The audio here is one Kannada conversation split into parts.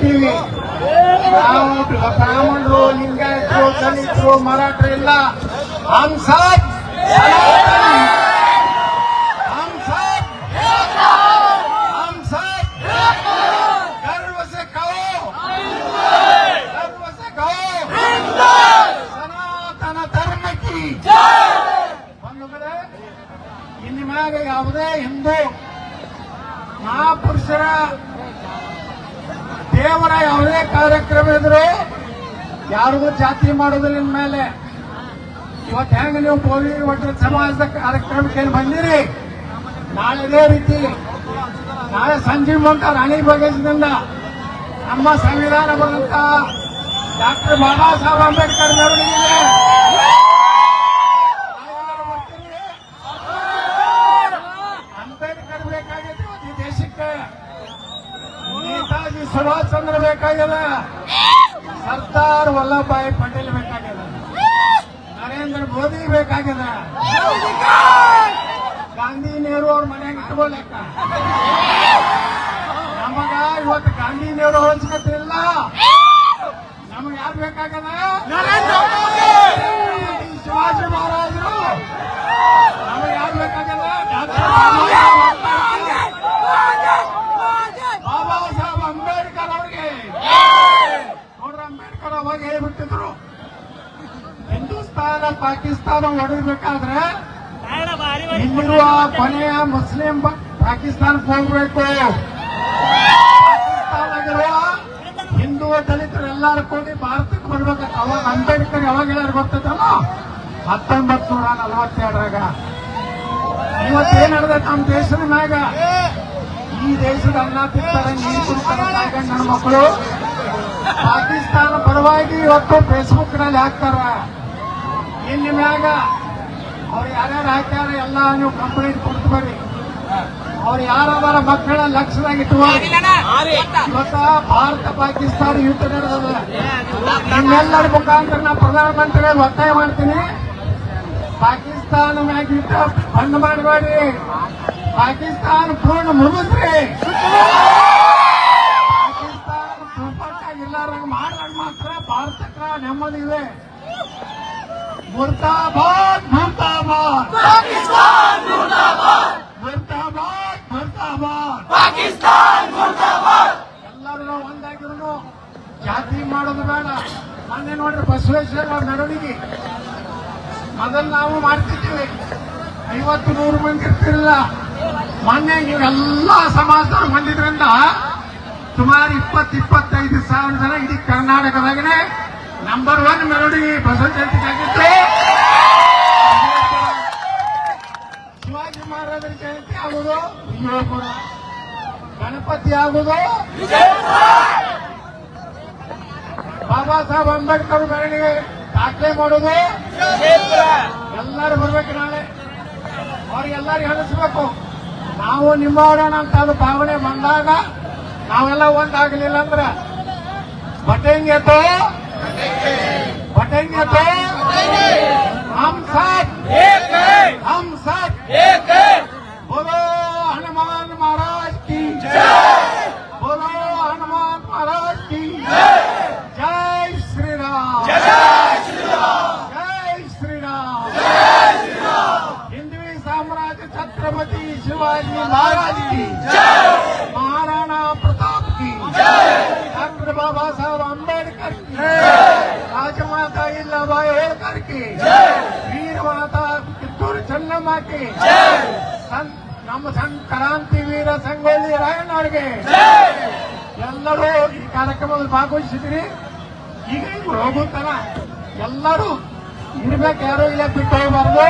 ಇರ್ತೀವಿ ನಾವು ಬ್ರಾಹ್ಮಣರು ಲಿಂಗಾಯತರು ದಲಿತರು ಮರಾಠ ಎಲ್ಲ ಇಲ್ಲಿ ಯಾವುದೇ ಹಿಂದೂ ಮಹಾಪುರುಷರ ದೇವರ ಯಾವುದೇ ಕಾರ್ಯಕ್ರಮ ಇದ್ರು ಯಾರಿಗೂ ಜಾತಿ ಮಾಡೋದಿಲ್ಲ ಮೇಲೆ. ಇವತ್ತು ಹೆಂಗ ನೀವು ಪೋಲಿ ಒಟ್ಟು ಸಮಾಜದ ಕಾರ್ಯಕ್ರಮಕ್ಕೆ ಬಂದಿರಿ? ನಾಳೆ ಇದೇ ರೀತಿ. ನಾಳೆ ಸಂಜೀವ್ ಅಂತ ರಾಣಿ ಬಗೇಶ್ನಿಂದ ನಮ್ಮ ಸಂವಿಧಾನ ಬಂದಂತ ಡಾಕ್ಟರ್ ಬಾಬಾ ಸಾಹೇಬ್ ಅಂಬೇಡ್ಕರ್ ಮೆರವಣಿಗೆ ಅಂಬೇಡ್ಕರ್ ಬೇಕಾಗಿದೆ ಈ ದೇಶಕ್ಕೆ ನೇತಾಜಿ ಸುಭಾಷ್ ಚಂದ್ರ ಬೇಕಾಗ್ಯದ? ಸರ್ದಾರ್ ವಲ್ಲಭಭಾಯಿ ಪಟೇಲ್ ಬೇಕಾಗ್ಯದ? ನರೇಂದ್ರ ಮೋದಿ ಬೇಕಾಗ್ಯದ? ಗಾಂಧಿ ನೆಹರು ಅವ್ರ ಮನೆಯಾಗ ಇಟ್ಕೊಳಕ್ಕ ನಮಗ ಇವತ್ತು ಗಾಂಧಿ ನೆಹರು ಅವಶ್ಯಕತೆ ಇಲ್ಲ ನಮಗೆ ಯಾರು ಬೇಕಾಗದ ಶಿವಾಜಿ ಮಹಾರಾಜರು ನಮಗೆ ಯಾರು ಬೇಕಾಗದ ಡಾಕ್ಟರ್ ಬಾಬಾ ಸಾಹೇಬ್ ಅಂಬೇಡ್ಕರ್ ಅವ್ರಿಗೆ ನೋಡ್ರ ಅಂಬೇಡ್ಕರ್ ಅವಾಗ ಹೇಳ್ಬಿಟ್ಟಿದ್ರು ಹಿಂದೂಸ್ತಾನ ಪಾಕಿಸ್ತಾನ ಹೊಡಿಬೇಕಾದ್ರೆ ಇಲ್ಲಿರುವ ಕೊನೆಯ ಮುಸ್ಲಿಂ ಪಾಕಿಸ್ತಾನ ಪಾಕಿಸ್ತಾನಕ್ಕೆ ಹೋಗ್ಬೇಕು. ಪಾಕಿಸ್ತಾನದಲ್ಲಿರುವ ಹಿಂದೂ ದಲಿತರೆಲ್ಲಾರು ಕೂಡಿ ಭಾರತಕ್ಕೆ ಬರ್ಬೇಕು ಅವಾಗ ಅಂಬೇಡ್ಕರ್ ಯಾವಾಗ ಎಲ್ಲಾರು ಗೊತ್ತದಲ್ಲ? ಹತ್ತೊಂಬತ್ತು ನೂರ ನಲವತ್ತೆರಡರಾಗ. ಇವತ್ತೇನ್ ನಡೆದ ನಮ್ಮ ದೇಶದ ಮ್ಯಾಗ? ಈ ದೇಶದ ಅನ್ನ ತಿಂತಾರೆ ನೀರು ಕುಡಿತಾರೆ ನನ್ನ ಮಕ್ಕಳು. ಪಾಕಿಸ್ತಾನ ಪರವಾಗಿ ಇವತ್ತು ಫೇಸ್ಬುಕ್ನಲ್ಲಿ ಹಾಕ್ತಾರ. ಇಲ್ಲಿ ಮ್ಯಾಗ ಅವ್ರು ಯಾರ್ಯಾರು ಹಾಕ್ಯಾರ ಎಲ್ಲ ನೀವು ಕಂಪ್ಲೇಂಟ್ ಕೊಡ್ತು ಬರ್ರಿ. ಅವ್ರು ಯಾರವರ ಮಕ್ಕಳ ಲಕ್ಷದಾಗ ಇವತ್ತ ಭಾರತ, ಪಾಕಿಸ್ತಾನ ಯುದ್ಧ ನಡೆದದ ನಿಮ್ಮೆಲ್ಲರ ಮುಖಾಂತರ ನಾ ಪ್ರಧಾನಮಂತ್ರಿ ಒತ್ತಾಯ ಮಾಡ್ತೀನಿ. ಪಾಕಿಸ್ತಾನ ಮ್ಯಾಗ ಯುದ್ಧ ಬಂದ್ ಮಾಡಬೇಡ್ರಿ. ಪಾಕಿಸ್ತಾನ ಪೂರ್ಣ ಮುಗಿಸ್ರಿ. ಪಾಕಿಸ್ತಾನ ಸಂಪರ್ಕ ಇಲ್ಲಾರಂಗ ಮಾಡ್ರಂಗ ಮಾತ್ರ ಭಾರತಕ್ಕ ನೆಮ್ಮದಿ ಇದೆ. ಮುರ್ತಾಬಾದ್ ಮುರ್ತಾಬಾದ್ ಮುರ್ತಾಬಾದ್ ಮುರ್ತಾಬಾದ್ ಎಲ್ಲರೂ ನಾವು ಒಂದಾಗಿರೋನು ಜಾತಿ ಮಾಡೋದು ಬೇಡ. ಮೊನ್ನೆ ನೋಡ್ರಿ ಬಸವೇಶ್ವರ ಅವ್ರ ಮೆರವಣಿಗೆ. ಮೊದಲು ನಾವು ಮಾಡ್ತಿದ್ದೀವಿ. ಐವತ್ತು ನೂರು ಮಂದಿ ಇರ್ತಿರಲಿಲ್ಲ. ಮೊನ್ನೆ ನೀವೆಲ್ಲ ಸಮಾಜದವ್ರು ಬಂದಿದ್ರಿಂದ ಸುಮಾರು ಇಪ್ಪತ್ತು ಇಪ್ಪತ್ತೈದು ಸಾವಿರ ಜನ ಇಡೀ ಕರ್ನಾಟಕದಾಗನೆ ನಂಬರ್ ಒನ್ ಮೆಲೋಡಿ ಬಸವ ಜಯಂತಿಗಾಗಿತ್ತು ಶಿವಾಜಿ ಮಹಾರಾಜರ ಜಯಂತಿ ಆಗುವುದು ವಿಜಯಪುರ ಗಣಪತಿ ಆಗುವುದು ಬಾಬಾ ಸಾಹೇಬ್ ಅಂಬೇಡ್ಕರ್ ಮೆರವಣಿಗೆ ದಾಖಲೆ ಮಾಡೋದು ಎಲ್ಲರೂ ಬರ್ಬೇಕು ನಾಳೆ. ಅವ್ರಿಗೆಲ್ಲರೂ ಹೇಳಿಸ್ಬೇಕು. ನಾವು ನಿಮ್ಮವರ ಅಂತ ಅದು ಭಾವನೆ ಬಂದಾಗ ನಾವೆಲ್ಲ ಒಂದಾಗಲಿಲ್ಲ ಅಂದ್ರೆ ಬಟೆಂಗೆ ತೋ ఇల్లవా గారికి వీర మాత చిత్తూరు చెన్నమ్మకి ನಮ್ಮ ಸಂಕ್ರಾಂತಿ ವೀರ ಸಂಗೊಳ್ಳಿ ರಾಯಣ್ಣವ್ರಿಗೆ. ಎಲ್ಲರೂ ಈ ಕಾರ್ಯಕ್ರಮದಲ್ಲಿ ಭಾಗವಹಿಸಿದ್ರಿ ಈಗ ಹೋಗುತ್ತಲ್ಲ ಎಲ್ಲರೂ ಇರ್ಬೇಕು ಯಾರು ಇಲ್ಲ ಬಿಟ್ಟು ಹೋಗಬಾರ್ದು.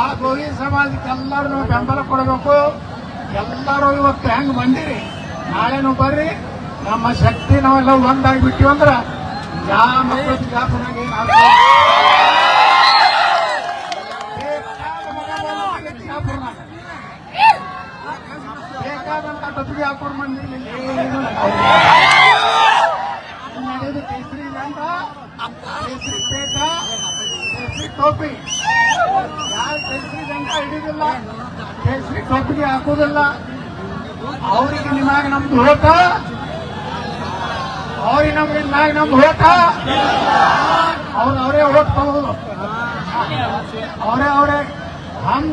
ಆ ಗೋವಿ ಸಮಾಜಕ್ಕೆ ಎಲ್ಲರೂ ಬೆಂಬಲ ಕೊಡಬೇಕು. ಎಲ್ಲರೂ ಇವತ್ತು ಹೆಂಗ್ ಬಂದಿರಿ? ನಾಳೆನೂ ಬರ್ರಿ. ನಮ್ಮ ಶಕ್ತಿ ನಾವೆಲ್ಲ ಒಂದಾಗಿ ಬಿಟ್ಟಿವಂದ್ರ ಯಾವ ಮಕ್ಕಳು ಬಿಜಾಪುರಾಗ. ಬೇಕಾದಂತ ಟೊಪ್ಪಿಗೆ ಹಾಕೊಂಡು ಬಂದಿರಲಿಲ್ಲ ನಡೆದು ಕೇಸರಿ ಕೇಸರಿ ಪೇಟ ಕೇಸರಿ ಟೋಪಿ. ಯಾರು ಕೇಸರಿ ದಂಡ ಹಿಡಿದಿಲ್ಲ. ಕೇಸರಿ ಟೋಪಿಗೆ ಹಾಕುದಿಲ್ಲ. ಅವರಿಗೆ ನಿಮಗೆ ನಮ್ದು ಓಟ ಅವ್ರಿಗೆ ನಮ್ಗೆ ನಾಗ ನಮ್ದು ಹೋಟ ಅವ್ರ ಅವರೇ ಓಟ್ ತಗೋದು ಅವರೇ ಅವರೇ ಹಮ್